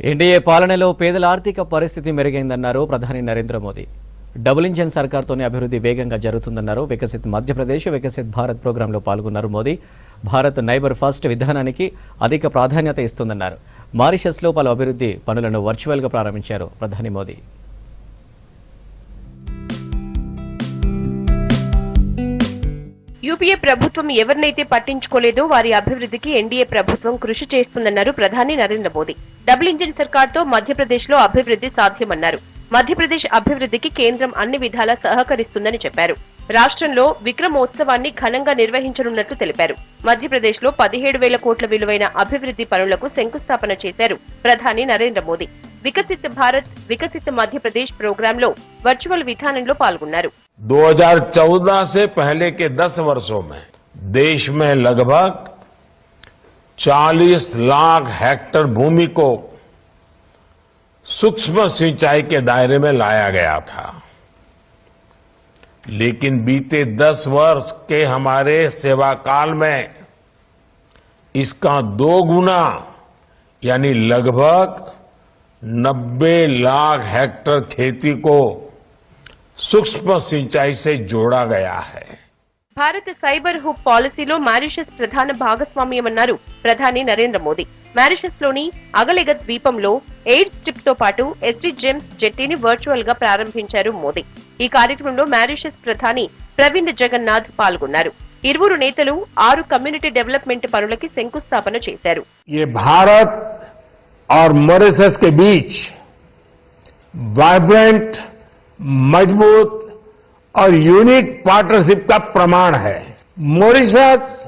NDA పాలనలో పేదల ఆర్థిక పరిస్థితి మెరుగైందన్నారు ప్రధాని నరేంద్ర మోదీ. డబుల్ ఇంజన్ సర్కార్తోనే అభివృద్ధి వేగంగా జరుగుతుందన్నారు వికసిత్ మధ్యప్రదేశ్ వికసిత్ భారత్ ప్రోగ్రాంలో పాల్గొన్నారు మోదీ. భారత్ నైబర్ ఫస్ట్ విధానానికి అధిక ప్రాధాన్యత ఇస్తుందన్నారు. మారిషస్లో పలు అభివృద్ధి పనులను వర్చువల్గా ప్రారంభించారు ప్రధాని మోదీ. యూపీఏ ప్రభుత్వం ఎవరినైతే పట్టించుకోలేదో వారి అభివృద్ధికి ఎన్డీఏ ప్రభుత్వం కృషి చేస్తుందన్నారు ప్రధాని నరేంద్ర మోదీ. డబుల్ ఇంజిన్ సర్కార్తో మధ్యప్రదేశ్ లో అభివృద్ధి సాధ్యమన్నారు మధ్యప్రదేశ్ అభివృద్ధికి కేంద్రం అన్ని విధాలా సహకరిస్తుందని చెప్పారు రాష్ట్రంలో విక్రమోత్సవాన్ని ఘనంగా నిర్వహించనున్నట్లు తెలిపారు మధ్యప్రదేశ్ లో పదిహేడు వేల కోట్ల విలువైన అభివృద్ధి పనులకు శంకుస్థాపన చేశారు ప్రధాని నరేంద్ర మోదీ వికసిత్ భారత్ వికసిత్ మధ్యప్రదేశ్ ప్రోగ్రాంలో వర్చువల్ విధానంలో పాల్గొన్నారు 2014 से पहले के 10 वर्षों में देश में लगभग 40 लाख हेक्टर भूमि को सूक्ष्म सिंचाई के दायरे में लाया गया था। लेकिन बीते 10 वर्ष के हमारे सेवा काल में इसका दो गुना यानी लगभग 90 लाख हेक्टर खेती को सूक्ष्म सिंचाई से जोड़ा गया है। భారత్ సైబర్ హుబ్ పాలసీలో మారిషస్ ప్రధాన భాగస్వామ్యమన్నారు ప్రధాని నరేంద్ర మోదీ మారిషస్ లోని అగలెగ ద్వీపంలో ఎయిడ్ స్ట్రిప్ తో పాటు ఎస్టీ జెమ్స్ జెట్టీని వర్చువల్ గా ప్రారంభించారు మోదీ ఈ కార్యక్రమంలో మారిషస్ ప్రధాని ప్రవీణ్ జగన్నాథ్ పాల్గొన్నారు ఇరువురు నేతలు ఆరు కమ్యూనిటీ డెవలప్మెంట్ పనులకి శంకుస్థాపన చేశారు ये भारत और मॉरिशस के बीच वाइब्रेंट मजबूत और यूनिक पार्टनरशिप का प्रमाण है। मॉरिशस,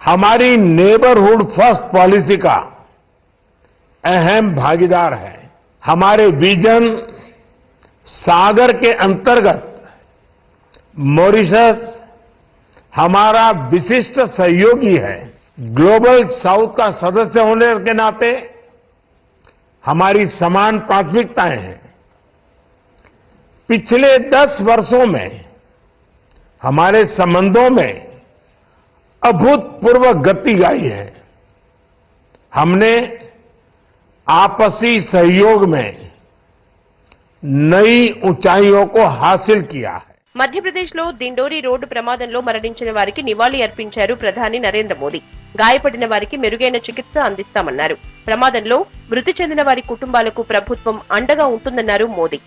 हमारी नेबरहुड फ़र्स्ट पॉलिसी का अहम भागीदार है। हमारे विजन सागर के अंतर्गत मॉरिशस हमारा विशिष्ट सहयोगी है। ग्लोबल साउथ का सदस्य होने के नाते हमारी समान प्राथमिकताएँ हैं। पिछले दस वर्षों में हमारे संबंधों में अभूतपूर्व गति आई है हमने आपसी सहयोग में नई ऊंचाइयों को हासिल किया है మధ్యప్రదేశ్ లో దిండోరి రోడ్డు ప్రమాదంలో మరణించిన వారికి నివాళి అర్పించారు ప్రధాని నరేంద్ర మోదీ గాయపడిన వారికి మెరుగైన చికిత్స అందిస్తామన్నారు ప్రమాదంలో మృతి చెందిన వారి కుటుంబాలకు ప్రభుత్వం అండగా ఉంటుందన్నారు మోదీ